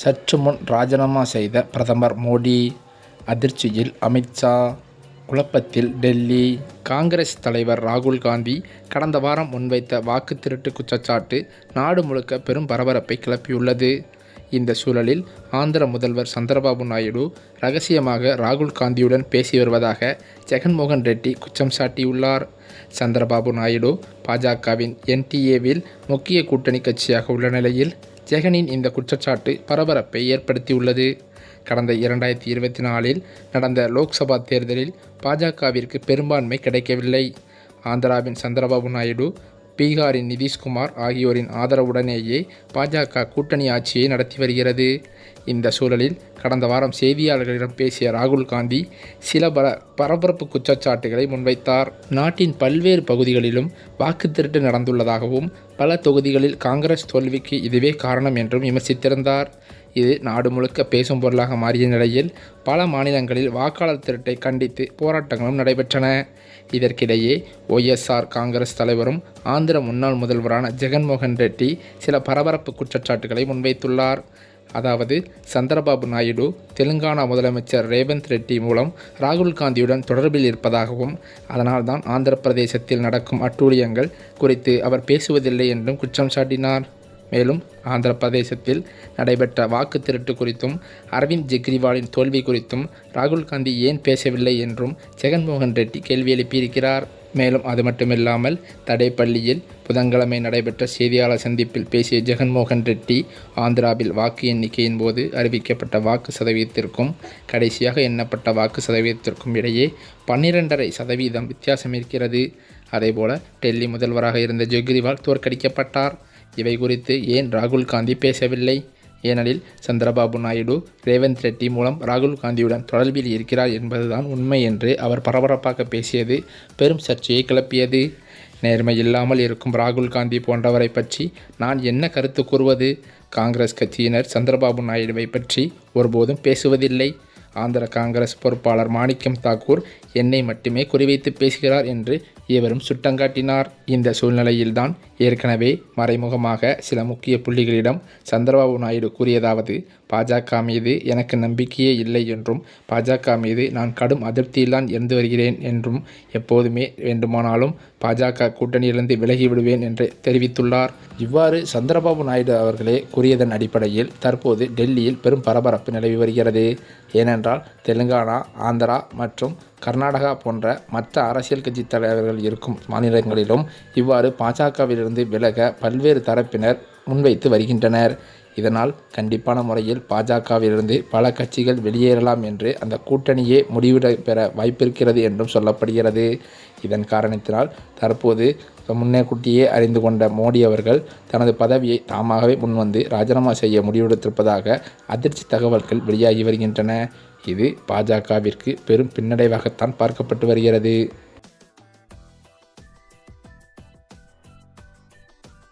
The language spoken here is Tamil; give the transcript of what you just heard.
சற்று முன் ராஜினாமா செய்த பிரதமர் மோடி அதிர்ச்சியில் அமித்ஷா குழப்பத்தில் டெல்லி. காங்கிரஸ் தலைவர் ராகுல் காந்தி கடந்த வாரம் முன்வைத்த வாக்கு திருட்டு குற்றச்சாட்டு நாடு முழுக்க பெரும் பரபரப்பை கிளப்பியுள்ளது. இந்த சூழலில் ஆந்திர முதல்வர் சந்திரபாபு நாயுடு ரகசியமாக ராகுல் காந்தியுடன் பேசி வருவதாக ஜெகன்மோகன் ரெட்டி குற்றம் சாட்டியுள்ளார். சந்திரபாபு நாயுடு பாஜகவின் என்டிஏவில் முக்கிய கூட்டணி கட்சியாக உள்ள நிலையில் ஜெகனின் இந்த குற்றச்சாட்டு பரபரப்பை ஏற்படுத்தியுள்ளது. கடந்த இரண்டாயிரத்தி இருபத்தி நாலில் நடந்த லோக்சபா தேர்தலில் பாஜகவிற்கு பெரும்பான்மை கிடைக்கவில்லை. ஆந்திராவின் சந்திரபாபு நாயுடு பீகாரின் நிதிஷ்குமார் ஆகியோரின் ஆதரவுடனேயே பாஜக கூட்டணி ஆட்சியை நடத்தி வருகிறது. இந்த சூழலில் கடந்த வாரம் செய்தியாளர்களிடம் பேசிய ராகுல் காந்தி சில பர பரபரப்பு குற்றச்சாட்டுகளை முன்வைத்தார். நாட்டின் பல்வேறு பகுதிகளிலும் வாக்கு திருட்டு நடந்துள்ளதாகவும் பல தொகுதிகளில் காங்கிரஸ் தோல்விக்கு இதுவே காரணம் என்றும் விமர்சித்திருந்தார். இது நாடு முழுக்க பேசும் பொருளாக மாறிய நிலையில் பல மாநிலங்களில் வாக்காளர் திருட்டை கண்டித்து போராட்டங்களும் நடைபெற்றன. இதற்கிடையே ஒய்எஸ்ஆர் காங்கிரஸ் தலைவரும் ஆந்திர முன்னாள் முதல்வரான ஜெகன்மோகன் ரெட்டி சில பரபரப்பு குற்றச்சாட்டுகளை முன்வைத்துள்ளார். அதாவது சந்திரபாபு நாயுடு தெலுங்கானா முதலமைச்சர் ரேவந்த் ரெட்டி மூலம் ராகுல் காந்தியுடன் தொடர்பில் இருப்பதாகவும் அதனால்தான் ஆந்திர பிரதேசத்தில் நடக்கும் அட்டூழியங்கள் குறித்து அவர் பேசுவதில்லை என்றும் குற்றம் சாட்டினார். மேலும் ஆந்திர பிரதேசத்தில் நடைபெற்ற வாக்கு திருட்டு குறித்தும் அரவிந்த் கெஜ்ரிவாலின் தோல்வி குறித்தும் ராகுல் காந்தி ஏன் பேசவில்லை என்றும் ஜெகன்மோகன் ரெட்டி கேள்வி எழுப்பியிருக்கிறார். மேலும் அது மட்டுமில்லாமல் தடைப்பள்ளியில் புதன்கிழமை நடைபெற்ற செய்தியாளர் சந்திப்பில் பேசிய ஜெகன்மோகன் ரெட்டி ஆந்திராவில் வாக்கு எண்ணிக்கையின் போது அறிவிக்கப்பட்ட வாக்கு சதவீதத்திற்கும் கடைசியாக எண்ணப்பட்ட வாக்கு சதவீதத்திற்கும் இடையே பன்னிரெண்டரை சதவீதம் வித்தியாசம் இருக்கிறது. அதேபோல டெல்லி முதல்வராக இருந்த கெஜ்ரிவால் தோற்கடிக்கப்பட்டார். இவை குறித்து ஏன் ராகுல் காந்தி பேசவில்லை? ஏனெனில் சந்திரபாபு நாயுடு ரேவந்த் ரெட்டி மூலம் ராகுல் காந்தியுடன் தொடர்பில் இருக்கிறார் என்பதுதான் உண்மை என்று அவர் பரபரப்பாக பேசியது பெரும் சர்ச்சையை கிளப்பியது. நேர்மை இல்லாமல் இருக்கும் ராகுல் காந்தி போன்றவரை பற்றி நான் என்ன கருத்து கூறுவது? காங்கிரஸ் கட்சியினர் சந்திரபாபு நாயுடுவை பற்றி ஒருபோதும் பேசுவதில்லை. ஆந்திர காங்கிரஸ் பொறுப்பாளர் மாணிக்கம் தாக்கூர் என்னை மட்டுமே குறிவைத்து பேசுகிறார் என்று இவரும் சுட்டங்காட்டினார். இந்த சூழ்நிலையில்தான் ஏற்கனவே மறைமுகமாக சில முக்கிய புள்ளிகளிடம் சந்திரபாபு நாயுடு கூறியதாவது பாஜக மீது எனக்கு நம்பிக்கையே இல்லை என்றும் பாஜக மீது நான் கடும் அதிருப்தியில்தான் இருந்து வருகிறேன் என்றும் எப்போதுமே வேண்டுமானாலும் பாஜக கூட்டணியிலிருந்து விலகி விடுவேன் என்று தெரிவித்துள்ளார். இவ்வாறு சந்திரபாபு நாயுடு அவர்களே கூறியதன் அடிப்படையில் தற்போது டெல்லியில் பெரும் பரபரப்பு நிலவி வருகிறது. ஏனென்றால் தெலுங்கானா ஆந்திரா மற்றும் கர்நாடகா போன்ற மற்ற அரசியல் கட்சி தலைவர்கள் இருக்கும் மாநிலங்களிலும் இவ்வாறு பாஜகவிலிருந்து விலக பல்வேறு தரப்பினர் முன்வைத்து வருகின்றனர். இதனால் கண்டிப்பான முறையில் பாஜகவிலிருந்து பல கட்சிகள் வெளியேறலாம் என்று அந்த கூட்டணியே முடிவிட பெற வாய்ப்பிருக்கிறது என்றும் சொல்லப்படுகிறது. இதன் காரணத்தினால் தற்போது முன்னேக்கூட்டியே அறிந்து கொண்ட மோடி அவர்கள் தனது பதவியை தாமாகவே முன்வந்து ராஜினாமா செய்ய முடிவெடுத்திருப்பதாக அதிர்ச்சி தகவல்கள் வெளியாகி வருகின்றன. இது பாஜகவிற்கு பெரும் பின்னடைவாகத்தான் பார்க்கப்பட்டு வருகிறது.